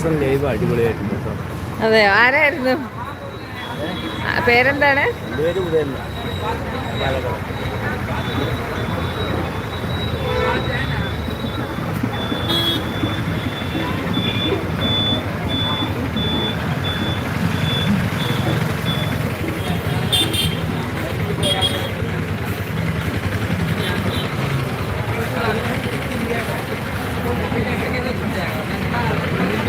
Season live അടിപൊളിയായിരുന്നു കേട്ടോ. അതെയോ? ആരായിരുന്നു? പേരെന്താണ്? പേര് ഉദയൻ.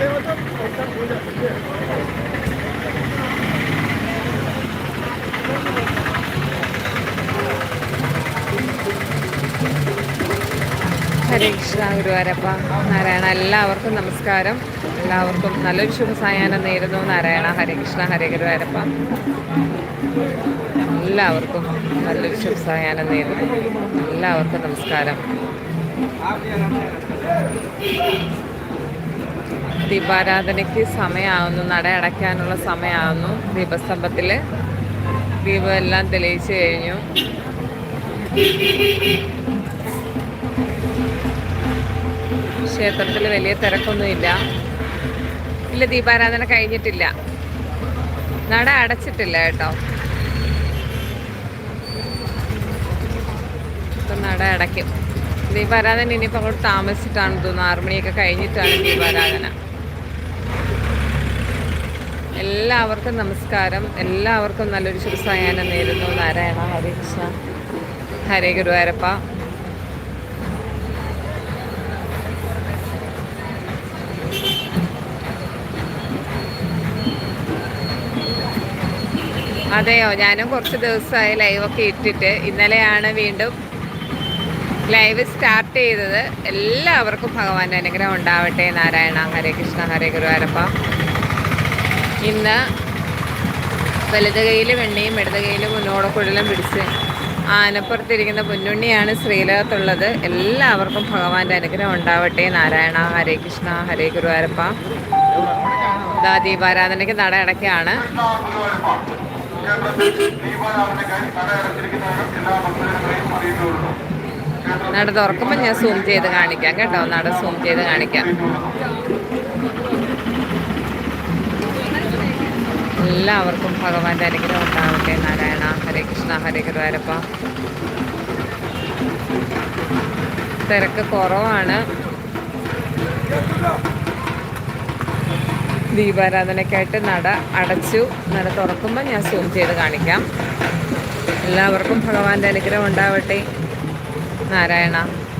ഹരേ കൃഷ്ണ ഗുരുവാരപ്പ നാരായണ എല്ലാവർക്കും നമസ്കാരം. എല്ലാവർക്കും നല്ലൊരു ശുഭസായാഹ്നം നേരുന്നു. നാരായണ ഹരേ കൃഷ്ണ ഹരേ ഗുരുവാരപ്പ. എല്ലാവർക്കും നല്ലൊരു ശുഭസായാഹ്നം നേരുന്നു. എല്ലാവർക്കും നമസ്കാരം. ദീപാരാധനയ്ക്ക് സമയമാകുന്നു നട അടയ്ക്കാനുള്ള സമയമാകുന്നു ദീപസ്തംഭത്തിൽ ദീപം എല്ലാം തെളിയിച്ചു കഴിഞ്ഞു. ക്ഷേത്രത്തിൽ വലിയ തിരക്കൊന്നുമില്ല. ഇല്ല ദീപാരാധന കഴിഞ്ഞിട്ടില്ല. നട അടച്ചിട്ടില്ല കേട്ടോ. ഇപ്പം നട അടയ്ക്കും. ദീപാരാധന ഇനിയിപ്പോൾ അങ്ങോട്ട് താമസിച്ചിട്ടാണ് തോന്നുന്നു. ആറുമണിയൊക്കെ കഴിഞ്ഞിട്ടാണ് ദീപാരാധന. എല്ലാവർക്കും നമസ്കാരം. എല്ലാവർക്കും നല്ലൊരു ശുഭസായാഹ്നം നേരുന്നു. നാരായണ ഹരേ കൃഷ്ണ. ഹരേ ഗുരുവാരപ്പ അതെയോ? ഞാനും കുറച്ച് ദിവസമായി ലൈവൊക്കെ ഇട്ടിട്ട് ഇന്നലെയാണ് വീണ്ടും ലൈവ് സ്റ്റാർട്ട് ചെയ്തത്. എല്ലാവർക്കും ഭഗവാന്റെ അനുഗ്രഹം ഉണ്ടാവട്ടെ. നാരായണ ഹരേ കൃഷ്ണ ഹരേ ഗുരുവാരപ്പ ഇന്ന് വലത് കൈയിൽ വെണ്ണയും ഇടത് കൈയിൽ മുന്നോടക്കുഴലും പിടിച്ച് ആനപ്പുറത്തിരിക്കുന്ന പൊന്നുണ്ണിയാണ് ശ്രീലകത്തുള്ളത്. എല്ലാവർക്കും ഭഗവാന്റെ അനുഗ്രഹം ഉണ്ടാവട്ടെ. നാരായണ ഹരേ കൃഷ്ണ ഹരേ ഗുരുവാരപ്പ ദാ ദീപാരാധനയ്ക്ക് നട അടയ്ക്കാണ്. നട തുറക്കുമ്പോൾ ഞാൻ സൂം ചെയ്ത് കാണിക്കാം കേട്ടോ. നട സൂം ചെയ്ത് കാണിക്കാം. എല്ലാവർക്കും ഭഗവാന്റെ അനുഗ്രഹം ഉണ്ടാവട്ടെ. നാരായണ ഹരേ കൃഷ്ണ ഹരേ ഗുരുവാരപ്പ തിരക്ക് കുറവാണ്. ദീപാരാധനയ്ക്കായിട്ട് നട അടച്ചു. നട തുറക്കുമ്പോൾ ഞാൻ സൂം ചെയ്ത് കാണിക്കാം. എല്ലാവർക്കും ഭഗവാന്റെ അനുഗ്രഹം ഉണ്ടാവട്ടെ. നാരായണ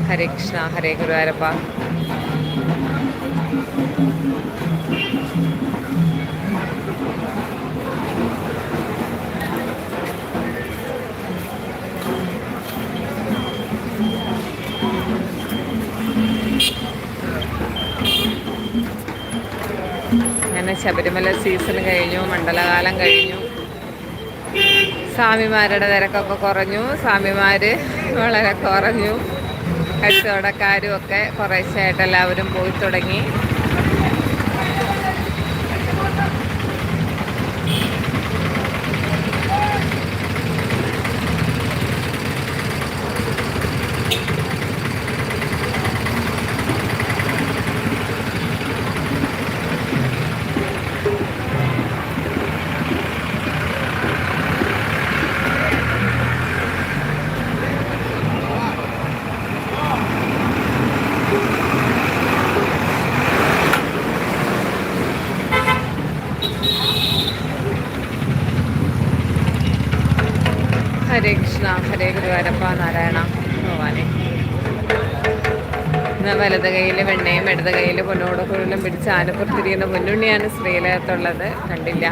ഹരേ കൃഷ്ണ ഹരേ ഗുരുവാരപ്പ ശബരിമല സീസൺ കഴിഞ്ഞു മണ്ഡലകാലം കഴിഞ്ഞു. സ്വാമിമാരുടെ തിരക്കൊക്കെ കുറഞ്ഞു. സ്വാമിമാർ വളരെ കുറഞ്ഞു. കച്ചവടക്കാരും ഒക്കെ കുറേശ്ശായിട്ട് എല്ലാവരും പോയി തുടങ്ങി ഹരേ കൃഷ്ണ ഹരേ ഗുരുവാരപ്പ നാരായണ ഭഗവാനെ. ഇന്ന് വലത് കയ്യിൽ വെണ്ണയും ഇടത് കയ്യിൽ പൊന്നോട് കുഴലും പിടിച്ച് ആനപ്പുറത്തിരിക്കുന്ന പൊന്നുണ്ണിയാണ് ശ്രീലകത്തുള്ളത് കണ്ടില്ല.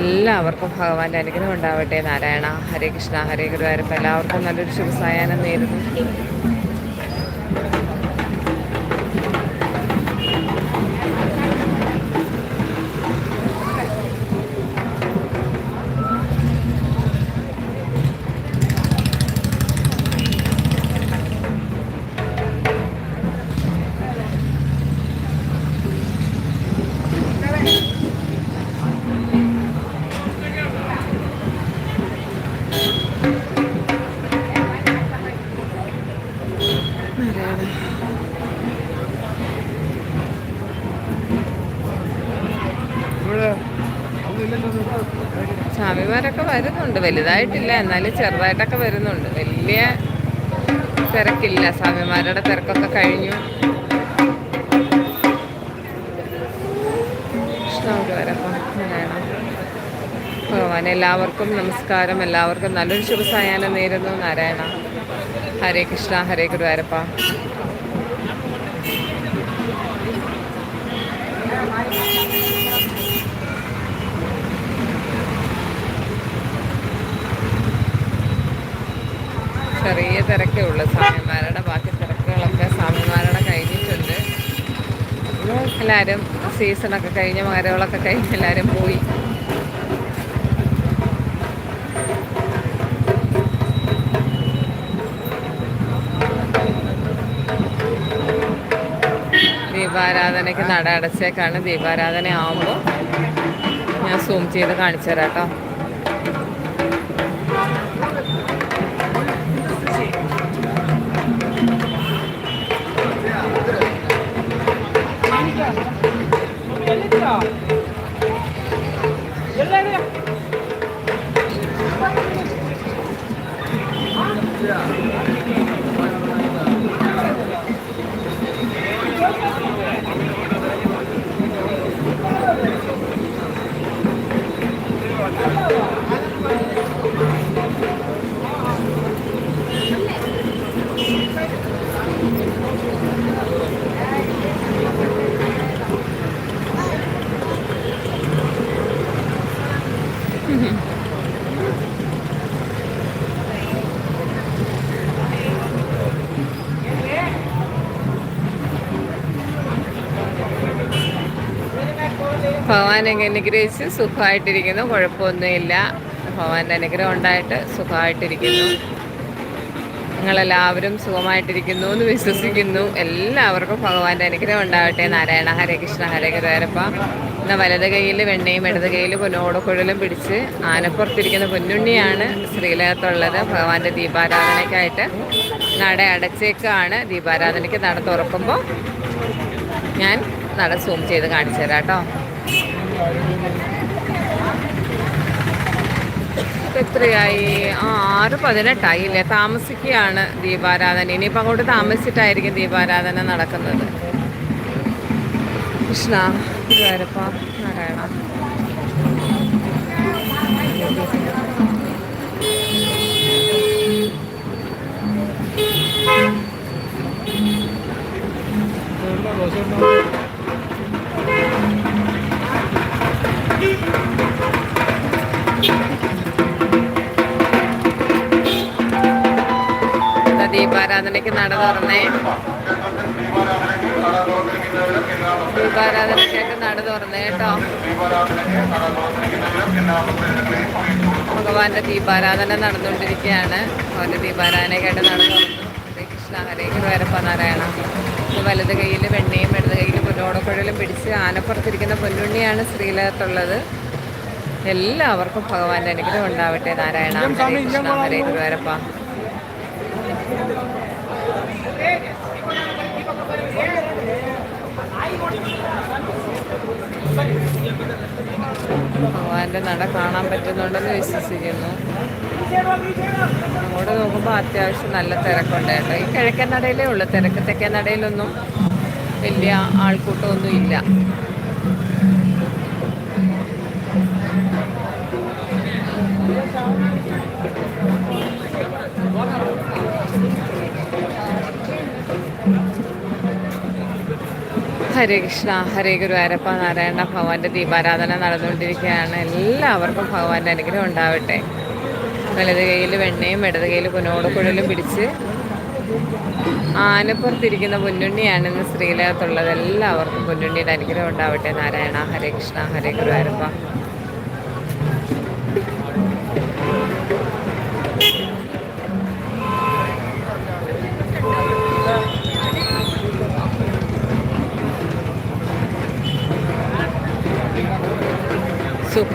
എല്ലാവർക്കും ഭഗവാന്റെ അനുഗ്രഹം ഉണ്ടാവട്ടെ. നാരായണ ഹരേ കൃഷ്ണ ഹരേ ഗുരുവായൂരപ്പ എല്ലാവർക്കും നല്ലൊരു ശുഭസായാഹ്നം നേരുന്നു. വരുന്നുണ്ട്. വലുതായിട്ടില്ല എന്നാലും ചെറുതായിട്ടൊക്കെ വരുന്നുണ്ട്. വലിയ തിരക്കില്ല. സ്വാമിമാരുടെ തിരക്കൊക്കെ കഴിഞ്ഞു. ഭഗവാൻ എല്ലാവർക്കും നമസ്കാരം. എല്ലാവർക്കും നല്ലൊരു ശുഭസായാഹ്നം നേരുന്നു. നാരായണ. ഹരേ കൃഷ്ണ. ഹരേ ഗുരുവായൂരപ്പ. ചെറിയ തിരക്കേ ഉള്ളൂ. സ്വാമിമാരുടെ ബാക്കി തിരക്കുകളൊക്കെ സ്വാമിമാരുടെ കഴിഞ്ഞിട്ടുണ്ട്. എല്ലാവരും സീസണൊക്കെ കഴിഞ്ഞ് മകരകളൊക്കെ കഴിഞ്ഞ് എല്ലാവരും പോയി. ദീപാരാധനയ്ക്ക് നട അടച്ചേക്കാണ് ദീപാരാധന ആവുമ്പോൾ ഞാൻ സൂം ചെയ്ത് കാണിച്ചു തരാം കേട്ടോ. 啊人来了。呀啊 ഭഗവാൻ അനുഗ്രഹിച്ച് സുഖമായിട്ടിരിക്കുന്നു. കുഴപ്പമൊന്നുമില്ല. ഭഗവാന്റെ അനുഗ്രഹം ഉണ്ടായിട്ട് സുഖമായിട്ടിരിക്കുന്നു. നിങ്ങളെല്ലാവരും സുഖമായിട്ടിരിക്കുന്നു എന്ന് വിശ്വസിക്കുന്നു. എല്ലാവർക്കും ഭഗവാന്റെ അനുഗ്രഹം ഉണ്ടാവട്ടെ നാരായണ ഹരേ കൃഷ്ണ ഹരേ ഗുരുവായൂരപ്പ ഇന്ന് വലത് കയ്യിൽ വെണ്ണയും ഇടത് കയ്യിൽ പൊന്നോടക്കുഴലും പിടിച്ച് ആനപ്പുറത്തിരിക്കുന്ന പൊന്നുണ്ണിയാണ് ശ്രീലകത്തുള്ളത് ഭഗവാന്റെ ദീപാരാധനയ്ക്കായിട്ട് നട അടച്ചേക്കാണ് ദീപാരാധനയ്ക്ക് നട തുറക്കുമ്പോൾ ഞാൻ നട സൂം ചെയ്ത് കാണിച്ചു തരാം കേട്ടോ. എത്രയായി? ആ ആറ് പതിനെട്ടായില്ലേ? താമസിക്കുകയാണ് ദീപാരാധന. ഇനിയിപ്പോൾ അങ്ങോട്ട് താമസിച്ചിട്ടായിരിക്കും ദീപാരാധന നടക്കുന്നത്. കൃഷ്ണ ഗുരുവായൂരപ്പ നാരായണ. ഇന്ന് ദീപാരാധനയ്ക്ക് നട തുറന്നേ. ദീപാരാധനയ്ക്കൊക്കെ നട തുറന്നേ കേട്ടോ. ഭഗവാന്റെ ദീപാരാധന നടന്നുകൊണ്ടിരിക്കുകയാണ്. അവന്റെ ദീപാരാധനയ്ക്കായിട്ട് നട തുറന്നു. ഹരേ ഹരേ ഗുരുവരപ്പ നാരായണ. വലത് കയ്യിൽ വെണ്ണയും ഇടത് കയ്യിൽ പൊന്നോടക്കുഴലും പിടിച്ച് ആനപ്പുറത്തിരിക്കുന്ന പൊന്നുണ്ണിയാണ് ശ്രീലകത്തുള്ളത്. എല്ലാവർക്കും ഭഗവാന്റെ അനുഗ്രഹം ഉണ്ടാവട്ടെ നാരായണ ഹരേ ഗുരുവായൂരപ്പ ഭഗവാന്റെ നട കാണാൻ പറ്റുന്നുണ്ടെന്ന് വിശ്വസിക്കുന്നു. അങ്ങോട്ട് നോക്കുമ്പോൾ അത്യാവശ്യം നല്ല തിരക്കുണ്ട് കേട്ടോ ഈ കിഴക്കൻ നടയിലേ ഉള്ളു. തിരക്ക് തെക്കൻ നടയിലൊന്നും വലിയ ആൾക്കൂട്ടമൊന്നും ഇല്ല. ഹരേ കൃഷ്ണ ഹരേ ഗുരുവായൂരപ്പ നാരായണ ഭഗവാന്റെ ദീപാരാധന നടന്നുകൊണ്ടിരിക്കുകയാണ്. എല്ലാവർക്കും ഭഗവാന്റെ അനുഗ്രഹം ഉണ്ടാവട്ടെ. വലത് കയ്യിൽ വെണ്ണയും ഇടത് കയ്യിൽ പുനോട് കുഴലും പിടിച്ച് ആനപ്പുറത്തിരിക്കുന്ന പൊന്നുണ്ണിയാണ് ഇന്ന് ശ്രീലകത്തുള്ളത് എല്ലാവർക്കും പൊന്നുണ്ണിയുടെ അനുഗ്രഹം ഉണ്ടാവട്ടെ. നാരായണ ഹരേ കൃഷ്ണ ഹരേ ഗുരുവായൂരപ്പ.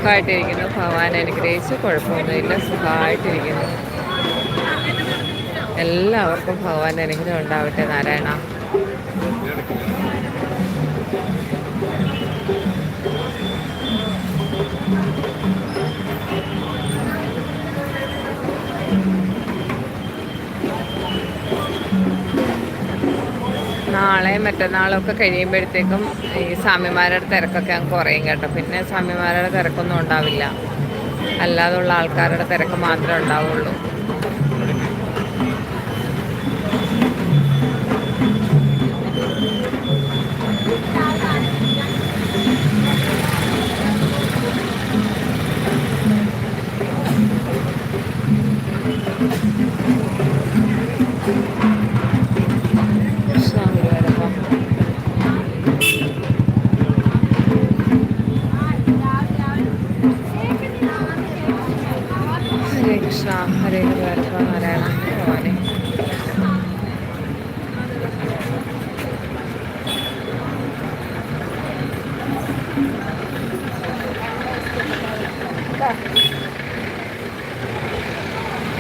സുഖമായിട്ടിരിക്കുന്നു. ഭഗവാൻ അനുഗ്രഹിച്ച് കുഴപ്പമൊന്നുമില്ല. സുഖമായിട്ടിരിക്കുന്നു. എല്ലാവർക്കും ഭഗവാൻ അനുഗ്രഹം ഉണ്ടാവട്ടെ നാരായണ. നാളെയും മറ്റന്നാളും ഒക്കെ കഴിയുമ്പോഴത്തേക്കും ഈ സ്വാമിമാരുടെ തിരക്കൊക്കെ അങ്ങ് കുറയും കേട്ടോ. പിന്നെ സ്വാമിമാരുടെ തിരക്കൊന്നും ഉണ്ടാവില്ല. അല്ലാതുള്ള ആൾക്കാരുടെ തിരക്ക് മാത്രമേ ഉണ്ടാവുള്ളൂ.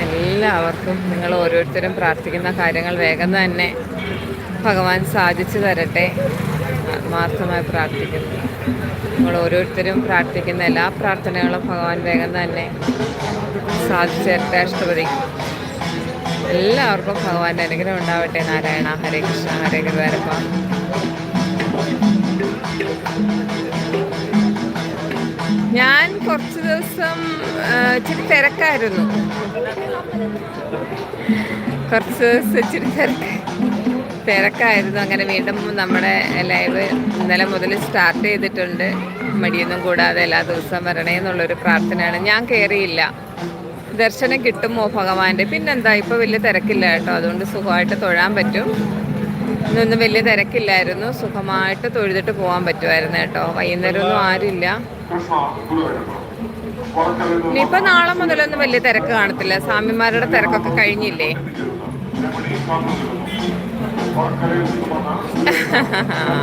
എല്ലാവർക്കും നിങ്ങൾ ഓരോരുത്തരും പ്രാർത്ഥിക്കുന്ന കാര്യങ്ങൾ വേഗം തന്നെ ഭഗവാൻ സാധിച്ചു തരട്ടെ ആത്മാർത്ഥമായി പ്രാർത്ഥിക്കുന്നു. നിങ്ങൾ ഓരോരുത്തരും പ്രാർത്ഥിക്കുന്ന എല്ലാ പ്രാർത്ഥനകളും ഭഗവാൻ വേഗം തന്നെ സാധിച്ചു തരട്ടെ അഷ്ടപതി എല്ലാവർക്കും ഭഗവാന്റെ അനുഗ്രഹം ഉണ്ടാവട്ടെ നാരായണ ഹരേ കൃഷ്ണ ഹരേ ഗുരുവായൂരപ്പ. ഞാൻ കുറച്ച് ദിവസം ഇച്ചിരി തിരക്കായിരുന്നു. കുറച്ച് ദിവസം ഇച്ചിരി തിരക്ക്. തിരക്കായിരുന്നു അങ്ങനെ വീണ്ടും നമ്മുടെ ലൈവ് ഇന്നലെ മുതൽ സ്റ്റാർട്ട് ചെയ്തിട്ടുണ്ട്. മടിയൊന്നും കൂടാതെ എല്ലാ ദിവസവും വരണേ എന്നുള്ളൊരു പ്രാർത്ഥനയാണ്. ഞാൻ കയറിയില്ല ദർശനം കിട്ടുമോ ഭഗവാന്റെ പിന്നെന്താ ഇപ്പോൾ വലിയ തിരക്കില്ല കേട്ടോ. അതുകൊണ്ട് സുഖമായിട്ട് തൊഴാൻ പറ്റും. ഇന്നൊന്നും വലിയ തിരക്കില്ലായിരുന്നു. സുഖമായിട്ട് തൊഴുതിട്ട് പോകാൻ പറ്റുമായിരുന്നു കേട്ടോ. വൈകുന്നേരമൊന്നും ആരുമില്ല. ഇനിയിപ്പോൾ നാളെ മുതലൊന്നും വലിയ തിരക്ക് കാണത്തില്ല. സ്വാമിമാരുടെ തിരക്കൊക്കെ കഴിഞ്ഞില്ലേ?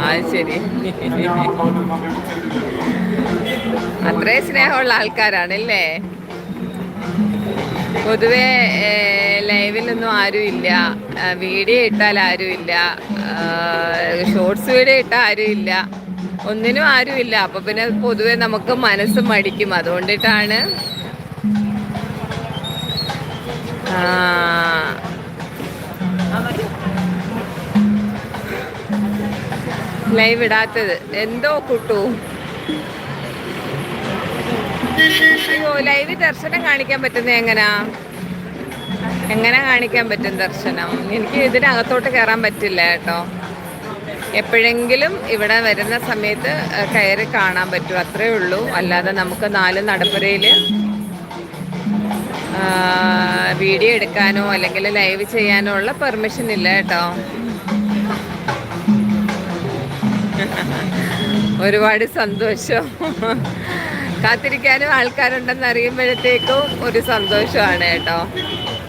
അത് ശരി അത്രേ സ്നേഹമുള്ള ആൾക്കാരാണല്ലേ? പൊതുവെ ലൈവിലൊന്നും ആരുമില്ല. വീഡിയോ ഇട്ടാൽ ആരുമില്ല. ഷോർട്സ് വീഡിയോ ഇട്ടാൽ ആരുമില്ല. ഒന്നിനും ആരുമില്ല. അപ്പൊ പിന്നെ പൊതുവെ നമുക്ക് മനസ്സ് മടിക്കും. അതുകൊണ്ടിട്ടാണ്. ആ. ലൈവ് ഇടാത്തത്. എന്തോ കുട്ടു. അയ്യോ ലൈവ് ദർശനം കാണിക്കാൻ പറ്റുന്നത് എങ്ങനാ? എങ്ങനെ കാണിക്കാൻ പറ്റും ദർശനം? എനിക്ക് ഇതിനകത്തോട്ട് കയറാൻ പറ്റില്ല കേട്ടോ. എപ്പോഴെങ്കിലും ഇവിടെ വരുന്ന സമയത്ത് കയറി കാണാൻ പറ്റും. അത്രേ ഉള്ളൂ. അല്ലാതെ നമുക്ക് നാല് നടപ്പുരയിൽ വീഡിയോ എടുക്കാനോ അല്ലെങ്കിൽ ലൈവ് ചെയ്യാനോ ഉള്ള പെർമിഷൻ ഇല്ല കേട്ടോ. ഒരുപാട് സന്തോഷം. കാത്തിരിക്കാനും ആൾക്കാരുണ്ടെന്ന് അറിയുമ്പോഴത്തേക്കും ഒരു സന്തോഷമാണ് കേട്ടോ.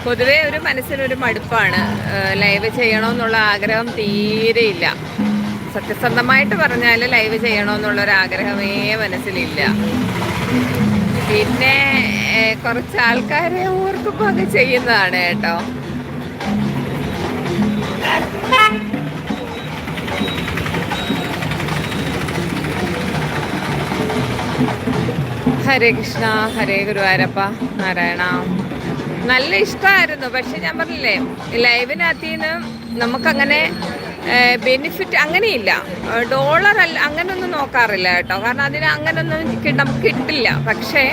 പൊതുവേ ഒരു മനസ്സിനൊരു മടുപ്പാണ്. ലൈവ് ചെയ്യണമെന്നുള്ള ആഗ്രഹം തീരെയില്ല സത്യസന്ധമായിട്ട് പറഞ്ഞാൽ ലൈവ് ചെയ്യണമെന്നുള്ളൊരു ആഗ്രഹമേ മനസ്സിലില്ല. പിന്നെ കുറച്ച് ആൾക്കാരെ ഓർക്കുമ്പോൾ അത് ചെയ്യുന്നതാണ് കേട്ടോ. ഹരേ കൃഷ്ണ ഹരേ ഗുരുവായൂരപ്പ നാരായണ. നല്ല ഇഷ്ടമായിരുന്നു. പക്ഷെ ഞാൻ പറഞ്ഞില്ലേ ലൈവിനകത്തിന്ന് നമുക്കങ്ങനെ ബെനിഫിറ്റ് അങ്ങനെയില്ല. ഡോളർ അല്ല അങ്ങനൊന്നും നോക്കാറില്ല കേട്ടോ. കാരണം അതിന് അങ്ങനൊന്നും നമുക്ക് കിട്ടില്ല. പക്ഷേ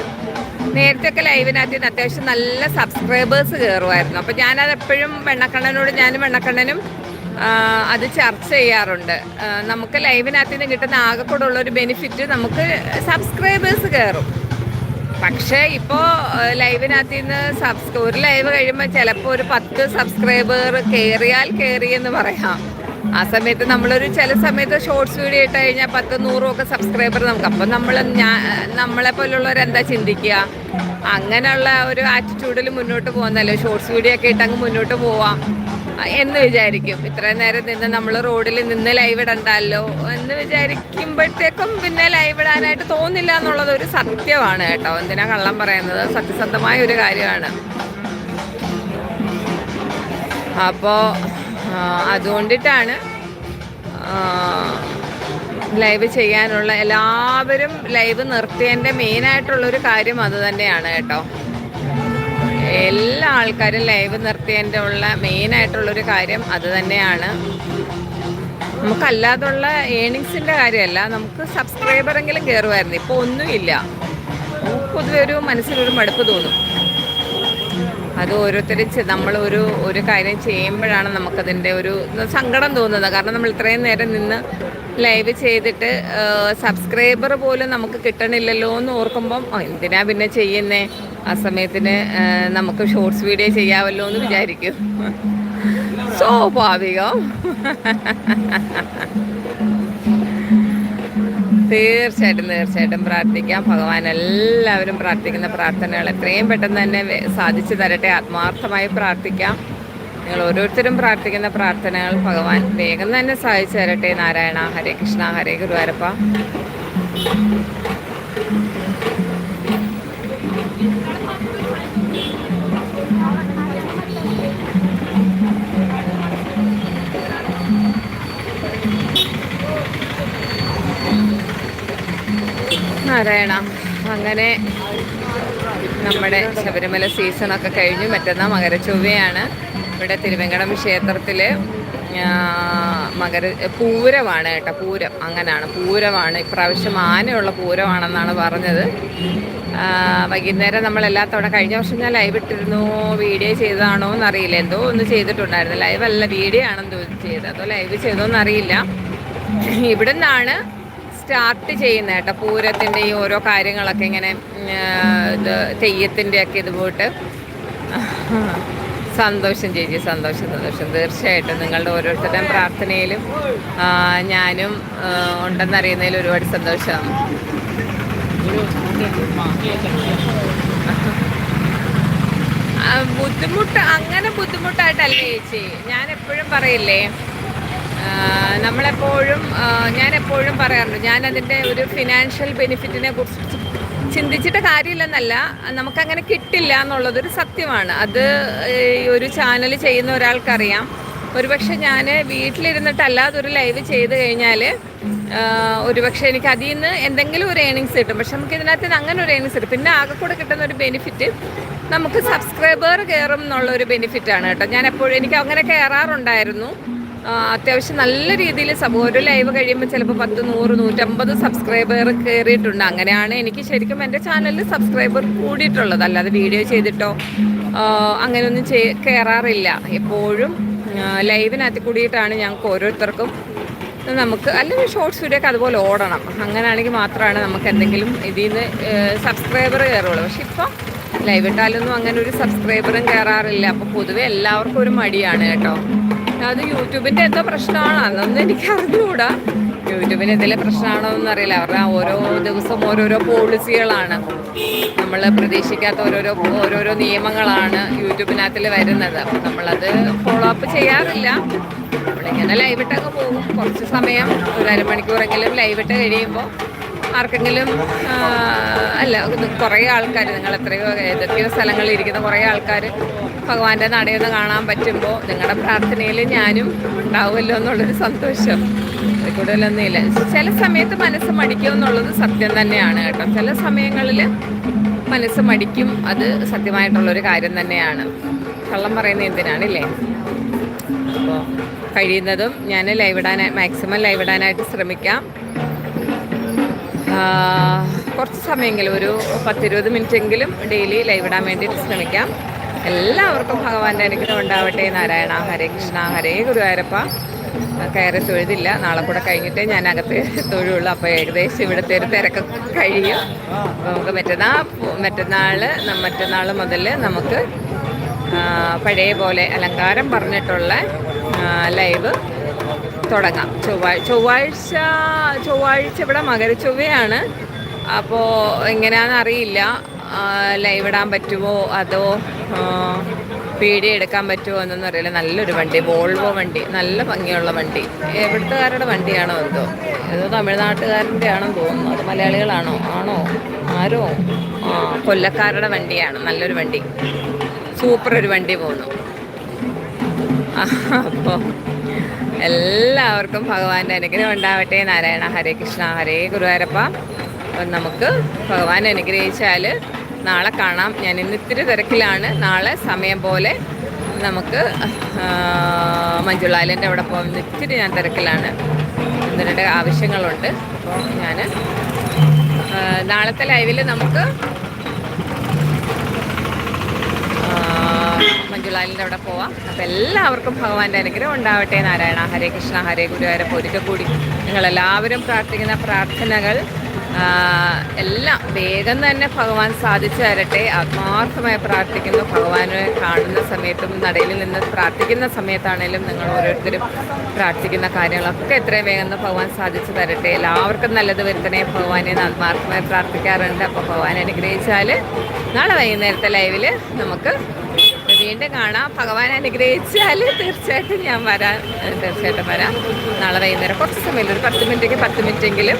നേരത്തെയൊക്കെ ലൈവിനകത്ത് നിന്ന് അത്യാവശ്യം നല്ല സബ്സ്ക്രൈബേഴ്സ് കയറുമായിരുന്നു അപ്പോൾ ഞാനത് എപ്പോഴും വെണ്ണക്കണ്ണനോട് ഞാനും വെണ്ണക്കണ്ണനും അത് ചർച്ച ചെയ്യാറുണ്ട്. നമുക്ക് ലൈവിനകത്ത് നിന്ന് കിട്ടുന്ന ആകെക്കൂടെ ഉള്ളൊരു ബെനിഫിറ്റ് നമുക്ക് സബ്സ്ക്രൈബേഴ്സ് കയറും പക്ഷേ ഇപ്പോൾ ലൈവിനകത്ത് നിന്ന് സബ്സ്ക്രൈബ് ഒരു ലൈവ് കഴിയുമ്പോൾ ചിലപ്പോൾ ഒരു പത്ത് സബ്സ്ക്രൈബർ കയറിയാൽ കയറി എന്ന് പറയാം. ആ സമയത്ത് നമ്മളൊരു ചില സമയത്ത് ഷോർട്സ് വീഡിയോ ഇട്ട് കഴിഞ്ഞാൽ പത്ത് നൂറും ഒക്കെ സബ്സ്ക്രൈബർ നമുക്ക്. അപ്പം നമ്മൾ ഞാൻ നമ്മളെ പോലുള്ളവർ എന്താ ചിന്തിക്കുക അങ്ങനെയുള്ള ഒരു ആറ്റിറ്റ്യൂഡിൽ മുന്നോട്ട് പോകുന്നല്ലോ ഷോർട്സ് വീഡിയോ ഒക്കെ ഇട്ട് അങ്ങ് മുന്നോട്ട് പോവാം. എന്ന് വിചാരിക്കും. ഇത്രയും നേരം നിന്ന് നമ്മൾ റോഡിൽ നിന്ന് ലൈവ് ഇടണ്ടല്ലോ എന്ന് വിചാരിക്കുമ്പോഴത്തേക്കും പിന്നെ ലൈവ് ഇടാനായിട്ട് തോന്നില്ല എന്നുള്ളത് ഒരു സത്യമാണ് കേട്ടോ. എന്തിനാ കള്ളം പറയുന്നത്? സത്യസന്ധമായ ഒരു കാര്യമാണ്. അപ്പോൾ അതുകൊണ്ടിട്ടാണ് ലൈവ് ചെയ്യാനുള്ള എല്ലാവരും ലൈവ് നിർത്തിയതിന്റെ മെയിനായിട്ടുള്ളൊരു കാര്യം അത് തന്നെയാണ് കേട്ടോ. എല്ലാ ആൾക്കാരും ലൈവ് നിർത്തിയതിന്റെ ഉള്ള മെയിനായിട്ടുള്ളൊരു കാര്യം അത് തന്നെയാണ്. നമുക്കല്ലാതുള്ള ഏണിങ്സിന്റെ കാര്യമല്ല നമുക്ക് സബ്സ്ക്രൈബറെങ്കിലും കയറുമായിരുന്നു ഇപ്പോൾ ഒന്നുമില്ല. പൊതുവെ ഒരു മനസ്സിലൊരു മടുപ്പ് തോന്നും. അത് ഓരോരുത്തരും നമ്മളൊരു ഒരു കാര്യം ചെയ്യുമ്പോഴാണ് നമുക്കതിന്റെ ഒരു സങ്കടം തോന്നുന്നത്. കാരണം നമ്മൾ ഇത്രയും നേരം നിന്ന് ലൈവ് ചെയ്തിട്ട് സബ്സ്ക്രൈബർ പോലും നമുക്ക് കിട്ടണില്ലല്ലോ എന്ന് ഓർക്കുമ്പം "ഓ, എന്തിനാ പിന്നെ ചെയ്യുന്നേ? ആ സമയത്തിന് നമുക്ക് ഷോർട്സ് വീഡിയോ ചെയ്യാമല്ലോ എന്ന് വിചാരിക്കും. സ്വാഭാവികം തീർച്ചയായിട്ടും തീർച്ചയായിട്ടും പ്രാർത്ഥിക്കാം. ഭഗവാൻ എല്ലാവരും പ്രാർത്ഥിക്കുന്ന പ്രാർത്ഥനകൾ എത്രയും പെട്ടെന്ന് തന്നെ സാധിച്ചു തരട്ടെ. ആത്മാർത്ഥമായി പ്രാർത്ഥിക്കാം. നിങ്ങൾ ഓരോരുത്തരും പ്രാർത്ഥിക്കുന്ന പ്രാർത്ഥനകൾ ഭഗവാൻ വേഗം തന്നെ സാധിച്ചു തരട്ടെ. നാരായണ ഹരേ കൃഷ്ണ ഹരേ ഗുരുവാരപ്പ നാരായണ. അങ്ങനെ നമ്മുടെ ശബരിമല സീസണൊക്കെ കഴിഞ്ഞു. മറ്റന്നാൾ മകരച്ചൊവ്വയാണ്. ഇവിടെ തിരുവെങ്കടം ക്ഷേത്രത്തിൽ മകര പൂരമാണ് കേട്ടോ പൂരം. അങ്ങനെയാണ് പൂരമാണ്. ഇപ്രാവശ്യം ആനയുള്ള പൂരമാണെന്നാണ് പറഞ്ഞത്. വൈകുന്നേരം നമ്മളെല്ലാ കഴിഞ്ഞ വർഷം ഞാൻ ലൈവ് ഇട്ടിരുന്നു. വീഡിയോ ചെയ്തതാണോ എന്നറിയില്ല. എന്തോ ഒന്ന് ചെയ്തിട്ടുണ്ടായിരുന്നു. ലൈവ് അല്ല വീഡിയോ ആണെന്ന് ചെയ്തത്. അതോ ലൈവ് ചെയ്തോ എന്നറിയില്ല ഇവിടെ നിന്നാണ് സ്റ്റാർട്ട് ചെയ്യുന്ന കേട്ടോ. പൂരത്തിന്റെ ഈ ഓരോ കാര്യങ്ങളൊക്കെ ഇങ്ങനെ ഇത് തെയ്യത്തിന്റെ ഒക്കെ ഇത് പോയിട്ട് സന്തോഷം ചേച്ചി സന്തോഷം സന്തോഷം. തീർച്ചയായിട്ടും നിങ്ങളുടെ ഓരോരുത്തരുടെയും പ്രാർത്ഥനയിലും ഞാനും ഉണ്ടെന്നറിയുന്നതിൽ ഒരുപാട് സന്തോഷമാണ് ബുദ്ധിമുട്ട് അങ്ങനെ ബുദ്ധിമുട്ടായിട്ടല്ലേ ചേച്ചി. ഞാൻ എപ്പോഴും പറയില്ലേ നമ്മളെപ്പോഴും ഞാൻ എപ്പോഴും പറയാറുണ്ട് ഞാൻ അതിന്റെ ഒരു ഫിനാൻഷ്യൽ ബെനിഫിറ്റിനെ കുറിച്ച് ചിന്തിച്ചിട്ട് കാര്യമില്ലെന്നല്ല നമുക്കങ്ങനെ കിട്ടില്ല എന്നുള്ളതൊരു സത്യമാണ്. അത് ഒരു ചാനൽ ചെയ്യുന്ന ഒരാൾക്കറിയാം. ഒരുപക്ഷെ ഞാൻ വീട്ടിലിരുന്നിട്ടല്ലാതെ ഒരു ലൈവ് ചെയ്ത് കഴിഞ്ഞാൽ ഒരുപക്ഷെ എനിക്ക് അതിൽ നിന്ന് എന്തെങ്കിലും ഒരു ഏണിങ്സ് കിട്ടും. പക്ഷെ നമുക്ക് ഇതിനകത്ത് നിന്ന് അങ്ങനെ ഒരു ഏണിങ്സ് കിട്ടും. പിന്നെ ആകെ കൂടെ കിട്ടുന്ന ഒരു ബെനിഫിറ്റ് നമുക്ക് സബ്സ്ക്രൈബർ കയറും എന്നുള്ള ഒരു ബെനിഫിറ്റാണ് കേട്ടോ. ഞാൻ എപ്പോഴും എനിക്ക് അങ്ങനെ കയറാറുണ്ടായിരുന്നു. അത്യാവശ്യം നല്ല രീതിയിൽ സബ് ഒരു ലൈവ് കഴിയുമ്പോൾ ചിലപ്പോൾ പത്ത് നൂറ് നൂറ്റമ്പത് സബ്സ്ക്രൈബർ കയറിയിട്ടുണ്ട് അങ്ങനെയാണ് എനിക്ക് ശരിക്കും എന്റെ ചാനലിൽ സബ്സ്ക്രൈബർ കൂടിയിട്ടുള്ളത്. അല്ലാതെ വീഡിയോ ചെയ്തിട്ടോ അങ്ങനെയൊന്നും ചെയ് കയറാറില്ല എപ്പോഴും ലൈവിനകത്ത് കൂടിയിട്ടാണ് ഞങ്ങൾക്ക് ഓരോരുത്തർക്കും നമുക്ക് അല്ലെങ്കിൽ ഷോർട്സ് വീഡിയോ ഒക്കെ അതുപോലെ ഓടണം. അങ്ങനെയാണെങ്കിൽ മാത്രമാണ് നമുക്ക് എന്തെങ്കിലും ഇതിൽ നിന്ന് സബ്സ്ക്രൈബർ കയറുള്ളൂ. പക്ഷെ ഇപ്പം ലൈവ് ഇട്ടാലൊന്നും അങ്ങനെ ഒരു സബ്സ്ക്രൈബറും കയറാറില്ല അപ്പോൾ പൊതുവെ എല്ലാവർക്കും ഒരു മടിയാണ് കേട്ടോ. അത് യൂട്യൂബിന്റെ എന്തോ പ്രശ്നമാണ്. അതൊന്നും എനിക്ക് അറിഞ്ഞുകൂടാ യൂട്യൂബിന് എന്തെങ്കിലും പ്രശ്നമാണോ എന്ന് അറിയില്ല. അവരുടെ ഓരോ ദിവസം ഓരോരോ പോളിസികളാണ്. നമ്മൾ പ്രതീക്ഷിക്കാത്ത ഓരോരോ ഓരോരോ നിയമങ്ങളാണ് യൂട്യൂബിനകത്തിൽ വരുന്നത്. അപ്പം നമ്മളത് ഫോളോ അപ്പ് ചെയ്യാറില്ല. നമ്മളിങ്ങനെ ലൈവ് ഇട്ടൊക്കെ പോകും. കുറച്ച് സമയം ഒരു അരമണിക്കൂറെങ്കിലും ലൈവ് ഇട്ട് കഴിയുമ്പോൾ ആർക്കെങ്കിലും അല്ല കുറേ ആൾക്കാർ നിങ്ങൾ എത്രയോ ഏതൊക്കെയോ സ്ഥലങ്ങളിൽ ഇരിക്കുന്ന കുറേ ആൾക്കാർ ഭഗവാന്റെ നടയൊന്ന് കാണാൻ പറ്റുമ്പോൾ നിങ്ങളുടെ പ്രാർത്ഥനയിൽ ഞാനും ഉണ്ടാവുമല്ലോ എന്നുള്ളൊരു സന്തോഷം. കൂടുതലൊന്നുമില്ല. ചില സമയത്ത് മനസ്സ് മടിക്കും എന്നുള്ളത് സത്യം തന്നെയാണ് കേട്ടോ. ചില സമയങ്ങളിൽ മനസ്സ് മടിക്കും അത് സത്യമായിട്ടുള്ളൊരു കാര്യം തന്നെയാണ്. കള്ളം പറയുന്നത് എന്തിനാണില്ലേ? അപ്പോൾ കഴിയുന്നതും ഞാൻ ലൈവ് ഇടാനായി മാക്സിമം ലൈവ് ഇടാനായിട്ട് ശ്രമിക്കാം. കുറച്ച് സമയമെങ്കിലും ഒരു പത്തിരുപത് മിനിറ്റെങ്കിലും ഡെയിലി ലൈവ് ഇടാൻ വേണ്ടിയിട്ട് ശ്രമിക്കാം. എല്ലാവർക്കും ഭഗവാന്റെ അനുഗ്രഹം ഉണ്ടാവട്ടെ. നാരായണ ഹരേ കൃഷ്ണ ഹരേ ഗുരുവായൂരപ്പ. കയറി തൊഴുതില്ല നാളെ കൂടെ കഴിഞ്ഞിട്ടേ ഞാൻ അകത്ത് തൊഴുള്ളൂ അപ്പോൾ ഏകദേശം ഇവിടുത്തെ ഒരു തിരക്ക് കഴിയും. അപ്പോൾ നമുക്ക് മറ്റന്നാൾ മറ്റന്നാൾ മറ്റന്നാൾ മുതൽ നമുക്ക് പഴയ പോലെ അലങ്കാരം പറഞ്ഞിട്ടുള്ള ലൈവ് തുടങ്ങാം. ചൊവ്വാഴ്ച ചൊവ്വാഴ്ച ചൊവ്വാഴ്ച ഇവിടെ മകരച്ചൊവ്വയാണ്. അപ്പോൾ എങ്ങനെയാണെന്ന് അറിയില്ല. ലൈവ് ഇടാൻ പറ്റുമോ? അതോ ആ, വീഡിയോ എടുക്കാൻ പറ്റുമോ എന്നൊന്നും അറിയില്ല. നല്ലൊരു വണ്ടി വോൾവോ വണ്ടി. നല്ല ഭംഗിയുള്ള വണ്ടി. എവിടുത്തുകാരുടെ വണ്ടിയാണോ എന്തോ? ഏതോ തമിഴ്നാട്ടുകാരന്റെ ആണെന്ന് തോന്നുന്നു. അത് മലയാളികളാണോ? ആണോ? ആരോ? ആ കൊല്ലക്കാരുടെ വണ്ടിയാണ്. നല്ലൊരു വണ്ടി. സൂപ്പർ ഒരു വണ്ടി പോകുന്നു അപ്പോൾ എല്ലാവർക്കും ഭഗവാന്റെ അനുഗ്രഹം ഉണ്ടാവട്ടെ. നാരായണ ഹരേ കൃഷ്ണ ഹരേ ഗുരുവായൂരപ്പ. നമുക്ക് ഭഗവാൻ അനുഗ്രഹിച്ചാൽ നാളെ കാണാം. ഞാൻ ഇന്ന് ഇത്തിരി തിരക്കിലാണ്. നാളെ സമയം പോലെ നമുക്ക് മഞ്ജുളാലിന്റെ അവിടെ പോകുന്ന ഇത്തിരി ഞാൻ തിരക്കിലാണ്. ഒന്ന് രണ്ട് ആവശ്യങ്ങളുണ്ട് അപ്പോൾ ഞാൻ നാളത്തെ ലൈവിൽ നമുക്ക് മഞ്ജുലാലിന്റെ അവിടെ പോവാം. അപ്പം എല്ലാവർക്കും ഭഗവാന്റെ അനുഗ്രഹം ഉണ്ടാവട്ടെ. നാരായണ ഹരേ കൃഷ്ണ ഹരേ ഗുരുവായൂരപ്പ് ഒരിക്കൽ കൂടി നിങ്ങളെല്ലാവരും പ്രാർത്ഥിക്കുന്ന പ്രാർത്ഥനകൾ എല്ലാം വേഗം തന്നെ ഭഗവാൻ സാധിച്ചു തരട്ടെ. ആത്മാർത്ഥമായി പ്രാർത്ഥിക്കുന്നു. ഭഗവാനെ കാണുന്ന സമയത്തും നടയിൽ നിന്ന് പ്രാർത്ഥിക്കുന്ന സമയത്താണേലും നിങ്ങൾ ഓരോരുത്തരും പ്രാർത്ഥിക്കുന്ന കാര്യങ്ങളൊക്കെ എത്രയും വേഗം ഭഗവാൻ സാധിച്ചു തരട്ടെ. എല്ലാവർക്കും നല്ലത് വരുത്തണേ. ഭഗവാനെ ആത്മാർത്ഥമായി പ്രാർത്ഥിക്കാറുണ്ട്. അപ്പോൾ ഭഗവാൻ അനുഗ്രഹിച്ചാൽ നാളെ വൈകുന്നേരത്തെ ലൈവിൽ നമുക്ക് വീണ്ടും കാണാം. ഭഗവാൻ അനുഗ്രഹിച്ചാൽ തീർച്ചയായിട്ടും ഞാൻ വരാൻ തീർച്ചയായിട്ടും വരാം. നാളെ വൈകുന്നേരം കുറച്ച് സമയം ഒരു പത്ത് മിനിറ്റെങ്കിൽ പത്ത് മിനിറ്റെങ്കിലും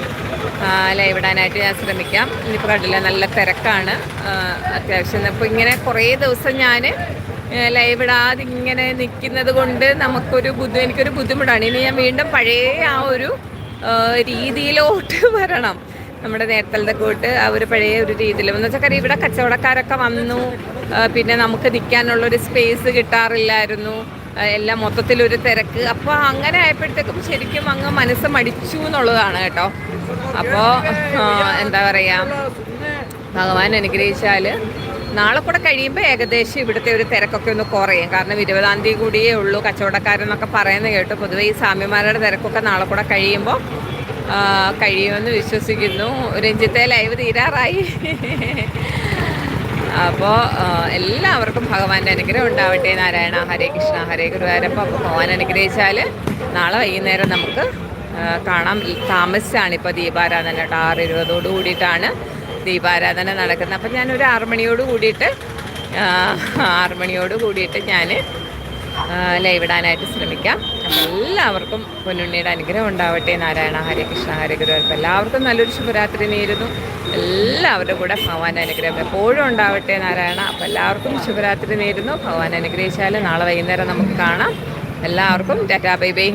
ലൈവ് ഇടാനായിട്ട് ഞാൻ ശ്രമിക്കാം. ഇനിയിപ്പോൾ കണ്ടില്ല നല്ല തിരക്കാണ്. അത്യാവശ്യം ഇപ്പോൾ ഇങ്ങനെ കുറേ ദിവസം ഞാൻ ലൈവ് ഇടാതെ ഇങ്ങനെ നിൽക്കുന്നത് കൊണ്ട് നമുക്കൊരു ബുദ്ധി എനിക്കൊരു ബുദ്ധിമുട്ടാണ്. ഇനി ഞാൻ വീണ്ടും പഴയ ആ ഒരു രീതിയിലോട്ട് വരണം. നമ്മുടെ നേരത്തലത്തെ കൂട്ട് ആ ഒരു പഴയ ഒരു രീതിയിൽ. എന്ന് വെച്ചാൽ കാര്യം ഇവിടെ കച്ചവടക്കാരൊക്കെ വന്നു. പിന്നെ നമുക്ക് നിൽക്കാനുള്ളൊരു സ്പേസ് കിട്ടാറില്ലായിരുന്നു. എല്ലാം മൊത്തത്തിലൊരു തിരക്ക്. അപ്പോൾ അങ്ങനെ ആയപ്പോഴത്തേക്കും ശരിക്കും അങ്ങ് മനസ്സ് മടിച്ചു എന്നുള്ളതാണ് കേട്ടോ. അപ്പോൾ എന്താ പറയുക ഭഗവാൻ അനുഗ്രഹിച്ചാൽ നാളെ കൂടെ കഴിയുമ്പോൾ ഏകദേശം ഇവിടുത്തെ ഒരു തിരക്കൊക്കെ ഒന്ന് കുറയും. കാരണം ഇരുപതാം തീയതി കൂടിയേ ഉള്ളൂ കച്ചവടക്കാരെന്നൊക്കെ പറയുന്നത് കേട്ടു. പൊതുവേ ഈ സ്വാമിമാരുടെ തിരക്കൊക്കെ നാളെ കൂടെ കഴിയുമ്പോൾ കഴിയുമെന്ന് വിശ്വസിക്കുന്നു. രഞ്ജിത്തെ ലൈവ് തീരാറായി. അപ്പോൾ എല്ലാവർക്കും ഭഗവാന്റെ അനുഗ്രഹം ഉണ്ടാവട്ടെ. നാരായണ ഹരേ കൃഷ്ണ ഹരേ ഗുരുവായൂരപ്പ. അപ്പോൾ ഭഗവാൻ അനുഗ്രഹിച്ചാൽ നാളെ വൈകുന്നേരം നമുക്ക് കാണാം. താമസിച്ചാണ് ഇപ്പോൾ ദീപാരാധന. കേട്ടോ ആറ് ഇരുപതോട് കൂടിയിട്ടാണ് ദീപാരാധന നടക്കുന്നത്. അപ്പം ഞാനൊരു ആറുമണിയോട് കൂടിയിട്ട് ആറുമണിയോട് മണിയോട് കൂടിയിട്ട് ഞാൻ ലൈവ് ഇടാനായിട്ട് ശ്രമിക്കാം. എല്ലാവർക്കും പൊന്നുണ്ണിയുടെ അനുഗ്രഹം ഉണ്ടാവട്ടെ. നാരായണ ഹരേ കൃഷ്ണ ഹരേ എല്ലാവർക്കും നല്ലൊരു ശുഭരാത്രി നേരുന്നു. എല്ലാവരുടെ കൂടെ ഭഗവാൻ അനുഗ്രഹം എപ്പോഴും ഉണ്ടാവട്ടെ നാരായണ. അപ്പം എല്ലാവർക്കും ശുഭരാത്രി നേരുന്നു. ഭഗവാൻ അനുഗ്രഹിച്ചാൽ നാളെ വൈകുന്നേരം നമുക്ക് കാണാം. എല്ലാവർക്കും ടാറ്റാ ബൈ ബൈ.